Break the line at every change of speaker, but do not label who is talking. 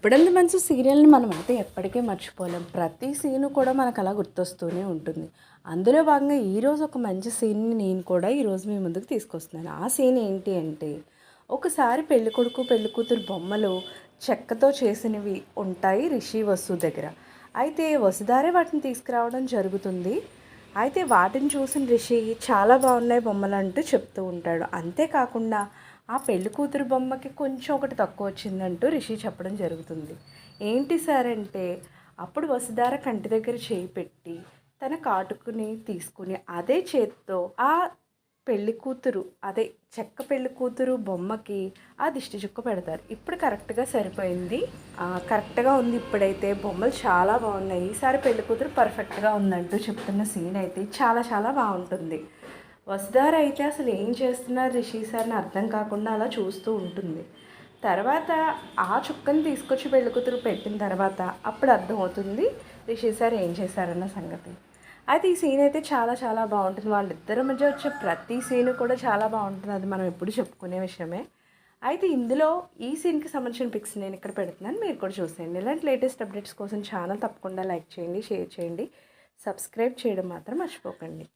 ఇప్పుడంత మంచి సీరియల్ని మనం అయితే ఎప్పటికీ మర్చిపోలేం. ప్రతి సీను కూడా మనకు అలా గుర్తొస్తూనే ఉంటుంది. అందులో భాగంగా ఈరోజు ఒక మంచి సీన్ని నేను కూడా ఈరోజు మీ ముందుకు తీసుకొస్తున్నాను. ఆ సీన్ ఏంటి అంటే ఒకసారి పెళ్ళి కొడుకు పెళ్ళి కూతురు బొమ్మలు చెక్కతో చేసినవి ఉంటాయి రిషి వసు దగ్గర. అయితే వసుదారే వాటిని తీసుకురావడం జరుగుతుంది. అయితే వాటిని చూసిన రిషి చాలా బాగున్నాయి బొమ్మలు అంటూ చెప్తూ ఉంటాడు. అంతేకాకుండా ఆ పెళ్ళి కూతురు బొమ్మకి కొంచెం ఒకటి తక్కువ వచ్చిందంటూ రిషి చెప్పడం జరుగుతుంది. ఏంటి సార్ అంటే అప్పుడు వసుధార కంటి దగ్గర చేయి పెట్టి తన కాటుకుని తీసుకుని అదే చేత్తో ఆ పెళ్ళి కూతురు అదే చెక్క పెళ్ళి కూతురు బొమ్మకి ఆ దిష్టి చుక్క పెడతారు. ఇప్పుడు కరెక్ట్గా సరిపోయింది? కరెక్ట్గా ఉంది ఇప్పుడైతే. బొమ్మలు చాలా బాగున్నాయి. ఈసారి పెళ్ళి కూతురు పర్ఫెక్ట్గా ఉందంటూ చెప్తున్న సీన్ అయితే చాలా చాలా బాగుంటుంది. వసుధార అయితే అసలు ఏం చేస్తున్నారు రిషి సార్ని అర్థం కాకుండా అలా చూస్తూ ఉంటుంది. తర్వాత ఆ చుక్కని తీసుకొచ్చి పెళ్ళికూతురు పెట్టిన తర్వాత అప్పుడు అర్థమవుతుంది రిషి సార్ ఏం చేశారన్న సంగతి. అయితే ఈ సీన్ అయితే చాలా చాలా బాగుంటుంది. వాళ్ళిద్దరి మధ్య వచ్చే ప్రతి సీన్ కూడా చాలా బాగుంటుంది. అది మనం ఎప్పుడు చెప్పుకునే విషయమే. అయితే ఇందులో ఈ సీన్కి సంబంధించిన పిక్స్ నేను ఇక్కడ పెడుతున్నాను. మీరు కూడా చూసేయండి. ఇలాంటి లేటెస్ట్ అప్డేట్స్ కోసం ఛానల్ తప్పకుండా లైక్ చేయండి షేర్ చేయండి. సబ్స్క్రైబ్ చేయడం మాత్రం మర్చిపోకండి.